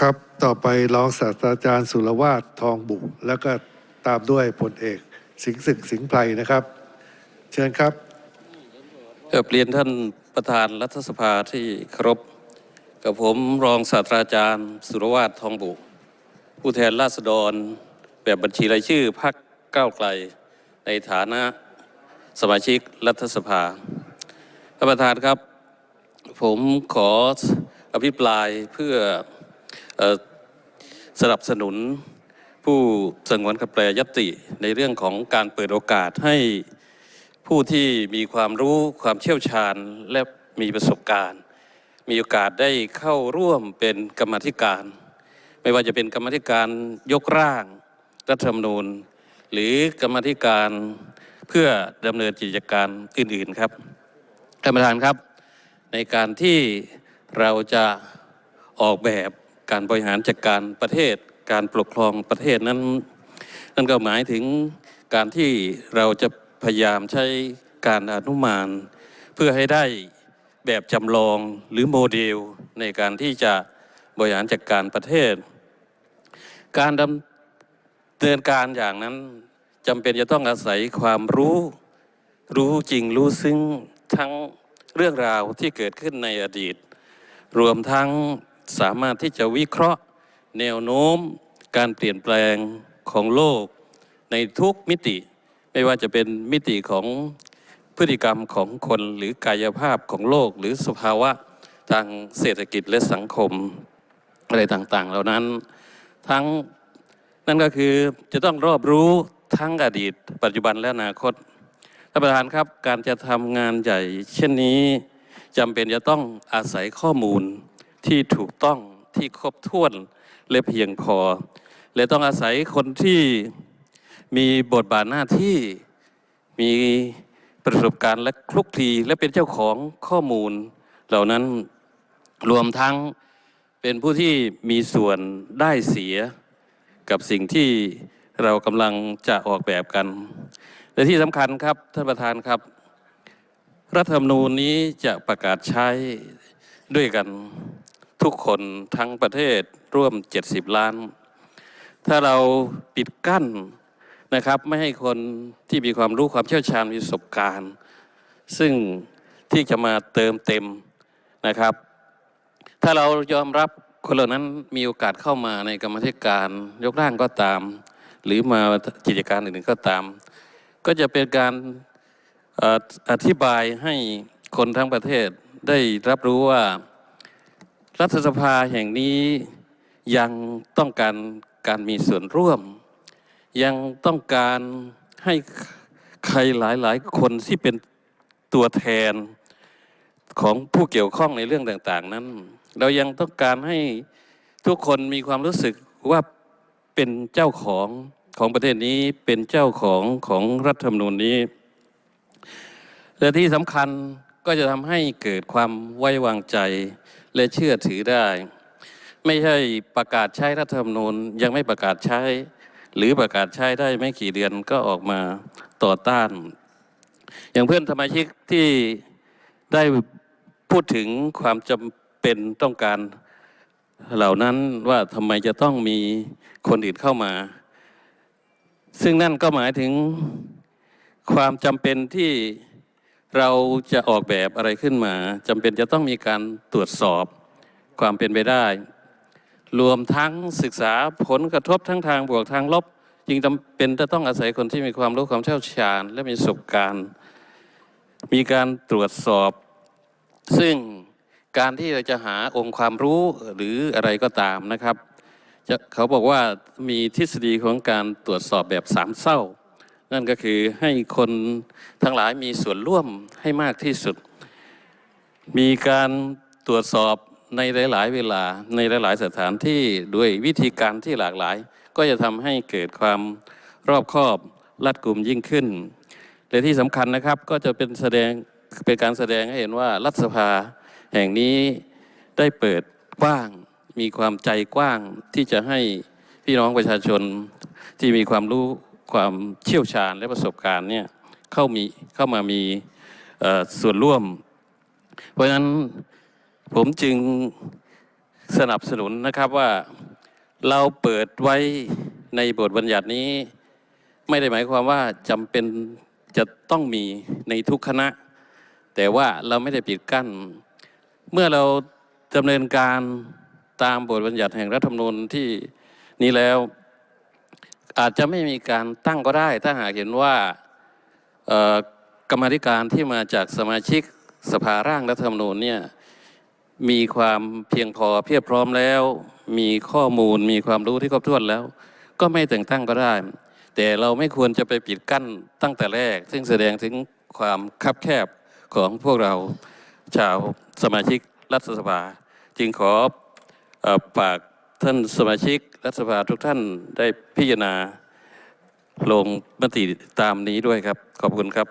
ครับ ต่อไปรองศาสตราจารย์สุรวาททองบุ แล้วก็ตามด้วยพลเอก สิงห์ศึกสิงห์ไพรนะครับ เชิญครับเอ่อเรียนท่านประธานรัฐสภาที่เคารพกับผมรองศาสตราจารย์สุรวาททองบุ ผู้แทนราษฎร แบบบัญชีรายชื่อพรรคก้าวไกล ในฐานะสมาชิกรัฐสภาท่านประธานครับ ผมขออภิปรายเพื่อ สนับสนุนผู้สงวนคำแปรยติในเรื่องของการเปิดโอกาสให้ผู้ที่มีความรู้ความเชี่ยวชาญและมีประสบการณ์ มีโอกาสได้เข้าร่วมเป็นกรรมธิการ ไม่ว่าจะเป็นกรรมธิการยกร่างรัฐธรรมนูญ หรือกรรมธิการเพื่อดำเนินกิจการอื่น ๆครับท่านประธานครับ ในการที่เราจะออกแบบ การบริหารจัดการประเทศ การปกครองประเทศนั้น นั่นก็หมายถึงการที่เราจะพยายามใช้การอนุมาน เพื่อให้ได้แบบจำลองหรือโมเดลในการที่จะบริหารจัดการประเทศ การดำเนินการอย่างนั้นจำเป็นจะต้องอาศัยความรู้ รู้จริงรู้ซึ้งทั้งเรื่องราวที่เกิดขึ้นในอดีต รวมทั้ง สามารถที่จะวิเคราะห์แนวโน้มการเปลี่ยนแปลงของโลกในทุกมิติ ไม่ว่าจะเป็นมิติของพฤติกรรมของคนหรือกายภาพของโลก หรือสภาวะทางเศรษฐกิจและสังคมอะไรต่างๆ เหล่านั้นทั้งนั่นก็คือจะต้องรอบรู้ทั้งอดีต ปัจจุบันและอนาคตท่านประธานครับการจะทำงานใหญ่ เช่นนี้จำเป็นจะต้องอาศัยข้อมูล ที่ถูกต้องที่ครบถ้วนและเพียงพอ และต้องอาศัยคนที่มีบทบาทหน้าที่มีประสบการณ์และคลุกคลีและเป็นเจ้าของข้อมูล เหล่านั้นรวมทั้งเป็นผู้ที่มีส่วนได้เสียกับสิ่งที่เรากำลังจะออกแบบกัน และที่สำคัญครับท่านประธานครับ รัฐธรรมนูญนี้จะประกาศใช้ด้วยกัน ทุกคนทั้งประเทศร่วม 70 ล้าน ถ้าเราปิดกั้นนะครับ ไม่ให้คนที่มีความรู้ความเชี่ยวชาญมีประสบการณ์ ซึ่งที่จะมาเติมเต็มนะครับ ถ้าเรายอมรับคนเหล่านั้นมีโอกาสเข้ามาในกรรมธิการยกร่างก็ตาม หรือมากิจการอื่นๆก็ตาม ก็จะเป็นการออธิบายให้คนทั้งประเทศได้รับรู้ว่า รัฐสภาแห่งนี้ยังต้องการการมีส่วนร่วม ยังต้องการให้ใครหลายๆ คนที่เป็นตัวแทนของผู้เกี่ยวข้องในเรื่องต่าง ๆ นั้น เรายังต้องการให้ทุกคนมีความรู้สึกว่าเป็นเจ้าของของประเทศนี้เป็นเจ้าของของรัฐธรรมนูญนี้ และที่สำคัญก็จะทำให้เกิดความไว้วางใจ และเชื่อถือได้ ไม่ใช่ประกาศใช้รัฐธรรมนูญยังไม่ประกาศใช้ หรือประกาศใช้ได้ไม่กี่เดือนก็ออกมาต่อต้าน อย่างเพื่อนสมาชิกที่ได้พูดถึงความจำเป็นต้องการเหล่านั้นว่าทำไมจะต้องมีคนอื่นเข้ามา ซึ่งนั่นก็หมายถึงความจำเป็นที่ เราจะออกแบบอะไรขึ้นมาจำเป็นจะต้องมีการตรวจสอบความเป็นไปได้ รวมทั้งศึกษาผลกระทบทั้งทางบวกทางลบจึงจำเป็นจะต้องอาศัยคนที่มีความรู้ความเชี่ยวชาญ และมีประสบการณ์ มีการตรวจสอบ ซึ่งการที่เราจะหาองค์ความรู้หรืออะไรก็ตามนะครับเขาบอกว่ามีทฤษฎีของการตรวจสอบแบบสามเศร้า นั่นก็คือให้คนทั้งหลายมีส่วนร่วมให้มากที่สุด มีการตรวจสอบในหลาย ๆ เวลาในหลาย ๆ สถานที่ด้วยวิธีการที่หลากหลาย ก็จะทำให้เกิดความรอบคอบรัดกลุ่มยิ่งขึ้น และที่สำคัญนะครับก็จะเป็นแสดงเป็นการแสดงให้เห็นว่ารัฐสภาแห่งนี้ได้เปิดกว้างมีความใจกว้างที่จะให้พี่น้องประชาชนที่มีความรู้ ความเชี่ยวชาญและประสบการณ์เนี่ยเข้ามีเข้ามามีส่วนร่วม เพราะฉะนั้นผมจึงสนับสนุนนะครับว่าเราเปิดไว้ในบทบัญญัตินี้ ไม่ได้หมายความว่าจำเป็นจะต้องมีในทุกคณะ แต่ว่าเราไม่ได้ปิดกั้น เมื่อเราดำเนินการตามบทบัญญัติแห่งรัฐธรรมนูญที่นี้แล้ว อาจจะไม่มีการตั้งก็ได้ ถ้าหากเห็นว่ากรรมธิการที่มาจากสมาชิกสภาร่างรัฐธรรมนูญเนี่ยมีความเพียงพอเพียบพร้อมแล้ว มีข้อมูลมีความรู้ที่ครบถ้วนแล้ว ก็ไม่แต่งตั้งก็ได้ แต่เราไม่ควรจะไปปิดกั้นตั้งแต่แรก ซึ่งแสดงถึงความคับแคบของพวกเราชาวสมาชิกรัฐสภา จึงขอฝาก ท่านสมาชิกรัฐสภาทุกท่านได้พิจารณาลงมติตามนี้ด้วยครับ ขอบคุณครับ